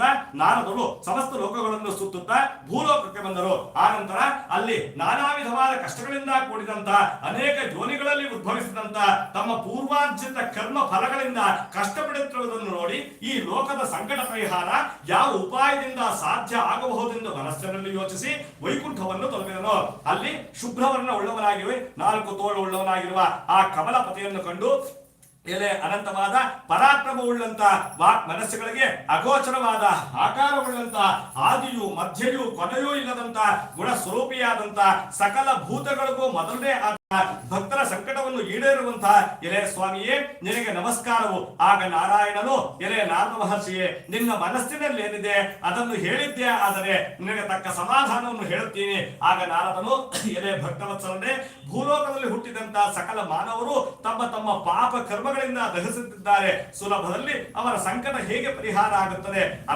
ಅಲ್ಲಿಂದ ನಾರದರು ಸಮಸ್ತ ಲೋಕಗಳನ್ನು ಸುತ್ತುತ್ತಾ ಭೂಲೋಕಕ್ಕೆ ಬಂದರು. ಆ ನಂತರ ಅಲ್ಲಿ ನಾನಾ ವಿಧವಾದ ಕಷ್ಟಗಳಿಂದ ಕೂಡಿದಂತ ಅನೇಕ ಯೋನಿಗಳಲ್ಲಿ ಉದ್ಭವಿಸಿದಂತ ತಮ್ಮ ಪೂರ್ವಾರ್ಜಿತ ಕರ್ಮ ಫಲಗಳಿಂದ ಕಷ್ಟಪಡುತ್ತಿರುವುದನ್ನು ನೋಡಿ ಈ ಲೋಕದ ಸಂಕಟ ಪರಿಹಾರ ಯಾವ ಉಪಾಯದಿಂದ ಸಾಧ್ಯ ಆಗಬಹುದೆಂದು ಮನಸ್ಸಿನಲ್ಲಿ ಯೋಚಿಸಿ ವೈಕುಂಠವನ್ನು ತಲುಪಿದನು ಅಲ್ಲಿ ಶುಭ್ರವರ್ಣ ಉಳ್ಳವನಾಗಿರುವ ನಾಲ್ಕು ತೋಳು ಉಳ್ಳವನಾಗಿರುವ ಆ ಕಮಲಪತಿಯನ್ನು ಕಂಡು ಎಲೆ ಅನಂತವಾದ ಪರಾಕ್ರಮವುಳ್ಳಂತ ವಾಕ್ ಮನಸ್ಸುಗಳಿಗೆ ಅಗೋಚರವಾದ ಆಕಾರವುಳ್ಳಂತ ಆದಿಯು ಮಧ್ಯೆಯೂ ಕೊನೆಯೂ ಇಲ್ಲದಂತ ಗುಣ ಸ್ವರೂಪಿಯಾದಂತ ಸಕಲ ಭೂತಗಳಿಗೂ ಮೊದಲನೇ ಭಕ್ತರ ಸಂಕಟವನ್ನು ಈಡೇರುವಂತಹ ಎಲೆ ಸ್ವಾಮಿಯೇ, ನಿನಗೆ ನಮಸ್ಕಾರವು. ಆಗ ನಾರಾಯಣನು ಎಲೆ ನಾರದ ಮಹರ್ಷಿಯೇ, ನಿನ್ನ ಮನಸ್ಸಿನಲ್ಲಿ ಏನಿದೆ ಅದನ್ನು ಹೇಳಿದ್ದೆ ಆದರೆ ನಿನಗೆ ತಕ್ಕ ಸಮಾಧಾನವನ್ನು ಹೇಳುತ್ತೀನಿ. ಆಗ ನಾರದನು ಎಲೆ ಭಕ್ತವತ್ಸಲನೆ, ಭೂಲೋಕದಲ್ಲಿ ಹುಟ್ಟಿದಂತಹ ಸಕಲ ಮಾನವರು ತಮ್ಮ ತಮ್ಮ ಪಾಪ ಕರ್ಮಗಳಿಂದ ದಹಿಸುತ್ತಿದ್ದಾರೆ. ಸುಲಭದಲ್ಲಿ ಅವರ ಸಂಕಟ ಹೇಗೆ ಪರಿಹಾರ ಆಗುತ್ತದೆ?